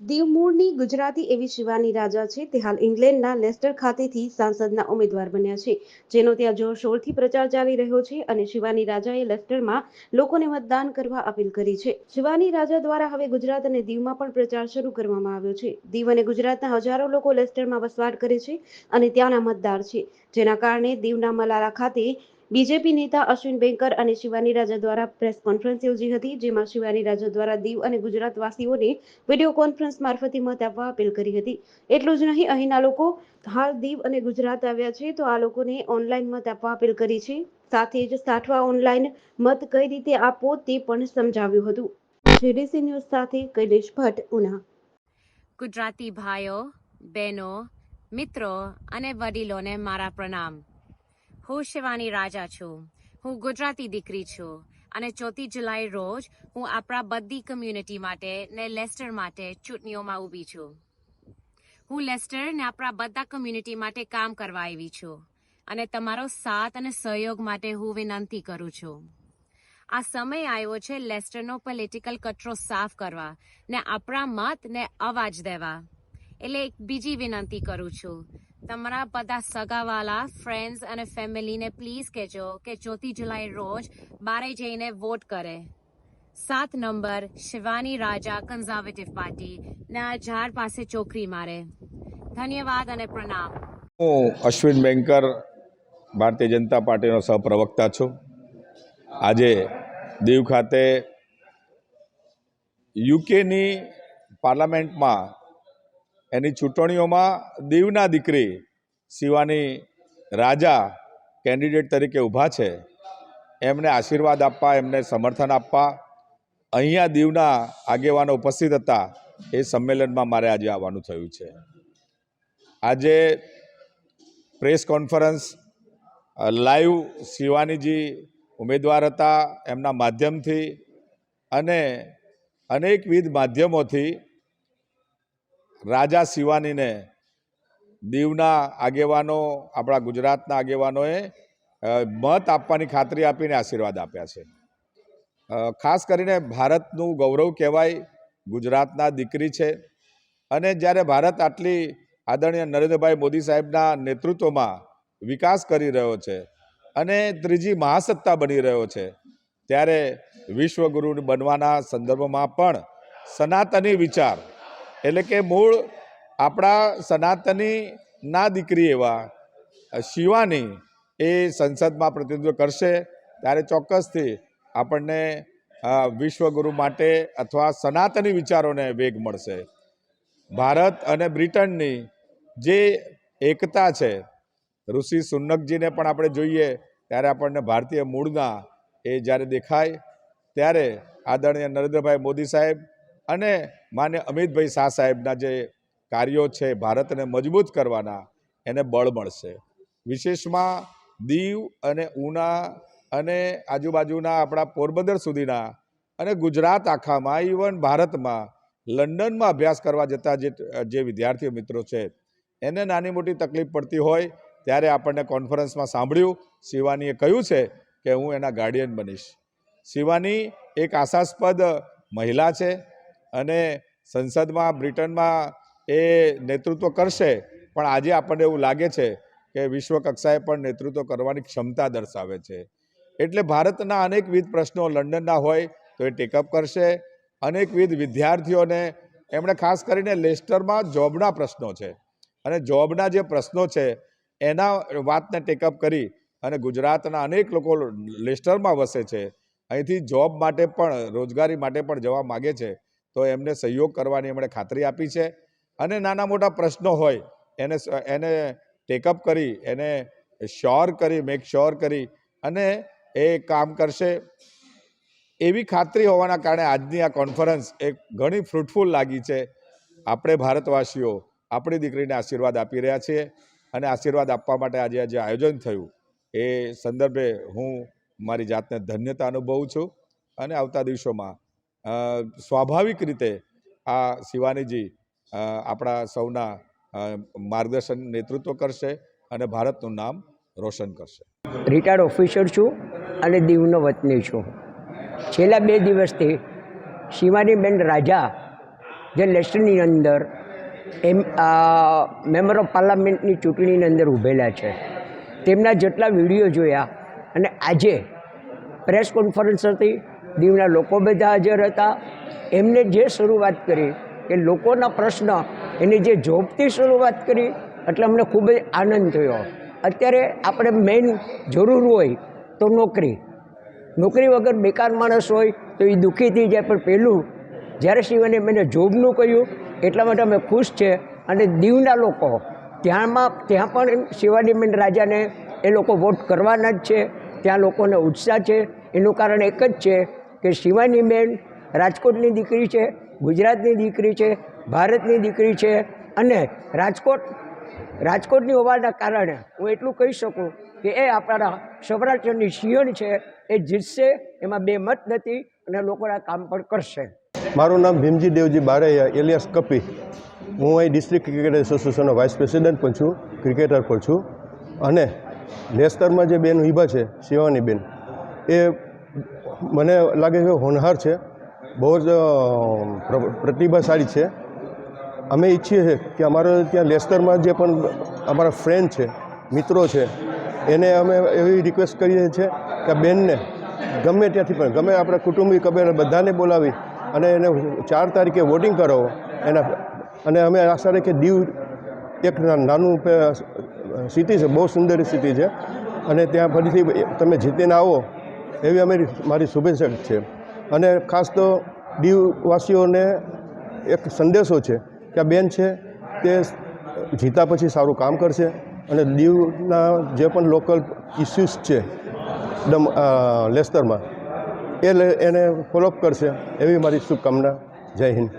દીવ મૂળની ગુજરાતી એવી શિવાની રાજા છે. તે હાલ ઇંગ્લેન્ડના લેસ્ટર ખાતેથી સાંસદના ઉમેદવાર બન્યા છે. જેનો ત્યાં જોરશોરથી પ્રચાર ચાલી રહ્યો છે અને શિવાની રાજાએ લેસ્ટરમાં લોકોને મતદાન કરવા અપીલ કરી છે. શિવાની રાજા દ્વારા હવે ગુજરાત અને દીવમાં પણ પ્રચાર શરૂ કરવામાં આવ્યો છે. દીવ અને ગુજરાતના હજારો લોકો લેસ્ટરમાં વસવાટ કરે છે અને ત્યાંના મતદાર છે. જેના કારણે દીવના મલારા ખાતે બીજેપી નેતા અશ્વિન બેંકર અને શિવાની રાજા દ્વારા પ્રેસ કોન્ફરન્સ યોજી હતી, જેમાં શિવાની રાજા દ્વારા દીવ અને ગુજરાતવાસીઓને વીડિયો કોન્ફરન્સ મારફતે મત આપવા અપીલ કરી હતી. એટલું જ નહીં, અહીંના લોકો હાલ દીવ અને ગુજરાત આવ્યા છે, તો આ લોકોને ઓનલાઈન મત આપવા અપીલ કરી છે. સાથે જ સાઠવા ઓનલાઈન મત કઈ રીતે આપવો તે પણ સમજાવ્યું હતું. જીડીસી ન્યૂઝ સાથે કૈલેશ ભટ્ટ, ઉના. ગુજરાતી ભાઈઓ, બહેનો, મિત્રો અને વડીલોને મારા પ્રણામ. હું શિવાની રાજા છું. હું ગુજરાતી દીકરી છું. અને ચોથી જુલાઈ રોજ હું આપણા બધી કમ્યુનિટી માટે ને લેસ્ટર માટે ચૂંટણીઓમાં ઊભી છું. હું લેસ્ટર ને આપણા બધા કમ્યુનિટી માટે કામ કરવા આવી છું. અને તમારો સાથ અને સહયોગ માટે હું વિનંતી કરું છું. આ સમય આવ્યો છે લેસ્ટરનો પોલિટિકલ કચરો સાફ કરવા ને આપણા મત ને અવાજ દેવા. એટલે એક બીજી વિનંતી કરું છું. તમારા બધા સગાવાલા ફ્રેન્ડ્સ અને ફેમિલીને પ્લીઝ કહેજો કે ચોથી જુલાઈ રોજ બારે જઈને વોટ કરે. સાત number, Shivani Raja conservative party ને ઝાડ પાસે ચોકરી મારે. ધન્યવાદ અને પ્રણામ. હું અશ્વિન બેંકર, ભારતીય જનતા પાર્ટીનો સહપ્રવક્તા છું. આજે દીવ ખાતે યુકેની પાર્લામેન્ટમાં એની ચૂંટણીઓમાં દીવના દીકરી શિવાની રાજા કેન્ડિડેટ તરીકે ઊભા છે. એમને આશીર્વાદ આપવા, એમને સમર્થન આપવા. અહીંયા દીવના આગેવાનો ઉપસ્થિત હતા. એ સંમેલનમાં મારે આજે આવવાનું થયું છે. આજે પ્રેસ કોન્ફરન્સ, લાઈવ શિવાનીજી ઉમેદવાર હતા એમના માધ્યમથી અને અનેકવિધ માધ્યમોથી રાજા શિવાનીને દીવના આગેવાનો, આપણા ગુજરાતના આગેવાનોએ મત આપવાની ખાતરી આપીને આશીર્વાદ આપ્યા છે. ખાસ કરીને ભારતનું ગૌરવ કહેવાય, ગુજરાતના દીકરી છે. અને જ્યારે ભારત આટલી આદરણીય નરેન્દ્રભાઈ મોદી સાહેબના નેતૃત્વમાં વિકાસ કરી રહ્યો છે અને ત્રીજી મહાસત્તા બની રહ્યો છે, ત્યારે વિશ્વગુરુ બનવાના સંદર્ભમાં પણ સનાતની વિચાર એટલે કે મૂળ આપણા સનાતની ના દીકરી એવા, શિવાની એ સંસદમાં પ્રતિનિધિત્વ કરશે, ત્યારે ચોક્કસથી આપણને વિશ્વગુરુ માટે અથવા સનાતની વિચારોને વેગ મળશે. ભારત અને બ્રિટનની જે એકતા છે, ઋષિ સુન્નકજીને પણ આપણે જોઈએ, ત્યારે આપણને ભારતીય મૂળના એ જ્યારે દેખાય, ત્યારે આદરણીય નરેન્દ્રભાઈ મોદી સાહેબ અને માન્ય અમિતભાઈ શાહ સાહેબના જે કાર્યો છે ભારતને મજબૂત કરવાના, એને બળ મળશે. વિશેષમાં દીવ અને ઉના અને આજુબાજુના આપણા પોરબંદર સુધીના અને ગુજરાત આખામાં ઇવન ભારતમાં, લંડનમાં અભ્યાસ કરવા જતા જે જે વિદ્યાર્થીઓ મિત્રો છે, એને નાની મોટી તકલીફ પડતી હોય ત્યારે આપણને કોન્ફરન્સમાં સાંભળ્યું. શિવાનીએ કહ્યું છે કે હું એના ગાર્ડિયન બનીશ. શિવાની એક આશાસ્પદ મહિલા છે અને સંસદમાં, બ્રિટનમાં એ નેતૃત્વ કરશે. પણ આજે આપણને એવું લાગે છે કે વિશ્વ કક્ષાએ પણ નેતૃત્વ કરવાની ક્ષમતા દર્શાવે છે. એટલે ભારતના અનેકવિધ પ્રશ્નો લંડનના હોય તો એ ટેકઅપ કરશે. અનેકવિધ વિદ્યાર્થીઓને એમણે ખાસ કરીને લેસ્ટરમાં જોબના પ્રશ્નો છે. અને જોબના જે પ્રશ્નો છે એના વાતને ટેકઅપ કરી અને ગુજરાતના અનેક લોકો લેસ્ટરમાં વસે છે. અહીંથી જોબ માટે પણ, રોજગારી માટે પણ જવા માગે છે. તો એમને સહયોગ કરવાની એમણે ખાતરી આપી છે. અને નાના મોટા પ્રશ્નો હોય, એને એને ટેકઅપ કરી, એને શ્યોર કરી મેક શ્યોર કરી, અને એ કામ કરશે. એવી ખાતરી હોવાના કારણે આજની આ કોન્ફરન્સ એ ઘણી ફ્રૂટફુલ લાગી છે. આપણે ભારતવાસીઓ આપણી દીકરીને આશીર્વાદ આપી રહ્યા છીએ અને આશીર્વાદ આપવા માટે આજે આજે આયોજન થયું, એ સંદર્ભે હું મારી જાતને ધન્યતા અનુભવું છું. અને આવતા દિવસોમાં સ્વાભાવિક રીતે આ શિવાનીજી આપણા સૌના માર્ગદર્શન નેતૃત્વ કરશે અને ભારતનું નામ રોશન કરશે. રિટાયર્ડ ઓફિસર છું અને દીવનો વતની છું. છેલ્લા બે દિવસથી શિવાનીબેન રાજા જે લેસ્ટરની અંદર એમ મેમ્બર ઓફ પાર્લામેન્ટની ચૂંટણીની અંદર ઊભેલા છે. તેમના જેટલા વીડિયો જોયા અને આજે પ્રેસ કોન્ફરન્સ હતી દીવના લોકો બધા હાજર હતા. એમને જે શરૂઆત કરી કે લોકોના પ્રશ્ન, એની જે જોબથી શરૂઆત કરી, એટલે અમને ખૂબ જ આનંદ થયો. અત્યારે આપણે મેઇન જરૂર હોય તો નોકરી. નોકરી વગર બેકાર માણસ હોય તો એ દુઃખી થઈ જાય. પણ પહેલું જ્યારે શિવાને મને જોબનું કહ્યું, એટલા માટે અમે ખુશ છે. અને દીવના લોકો, ત્યાંમાં, ત્યાં પણ શિવાની મેન રાજાને એ લોકો વોટ કરવાના જ છે. ત્યાં લોકોને ઉત્સાહ છે. એનું કારણ એક જ છે કે શિવાનીબેન રાજકોટની દીકરી છે, ગુજરાતની દીકરી છે, ભારતની દીકરી છે અને રાજકોટ, રાજકોટની હોવાના કારણે હું એટલું કહી શકું કે એ આપણા સૌરાષ્ટ્રની સિંહણ છે, એ જીતશે, એમાં બે મત નથી અને લોકોના કામ પણ કરશે. મારું નામ ભીમજી દેવજી બારૈયા, એલિયાસ કપી. હું અહીં ડિસ્ટ્રિક્ટ ક્રિકેટ એસોસિએશનનો વાઇસ પ્રેસિડેન્ટ પણ છું, ક્રિકેટર પણ છું. અને લેસ્તરમાં જે બેન ઊભા છે, શિવાની બેન, એ મને લાગે છે હોનહાર છે. બહુ જ પ્રતિભાશાળી છે. અમે ઈચ્છીએ છીએ કે અમારે ત્યાં લેસ્તરમાં જે પણ અમારા ફ્રેન્ડ છે, મિત્રો છે, એને અમે એવી રિક્વેસ્ટ કરીએ છીએ કે બેનને ગમે ત્યાંથી પણ, ગમે આપણા કુટુંબી કબેર બધાને બોલાવી અને એને ચાર તારીખે વોટિંગ કરાવો. એના, અને અમે આશા રાખીએ દીવ એક નાનું સિટી છે, બહુ સુંદર સિટી છે. અને ત્યાં ફરીથી તમે જીતીને આવો. એવી અમારી મારી શુભેચ્છક છે. અને ખાસ તો દીવવાસીઓને એક સંદેશો છે કે આ બેન છે તે જીતા પછી સારું કામ કરશે અને દીવના જે પણ લોકલ ઇસ્યુઝ છે દમ લેસ્તરમાં, એ એને ફોલોઅપ કરશે એવી મારી શુભકામના. જય હિન્દ.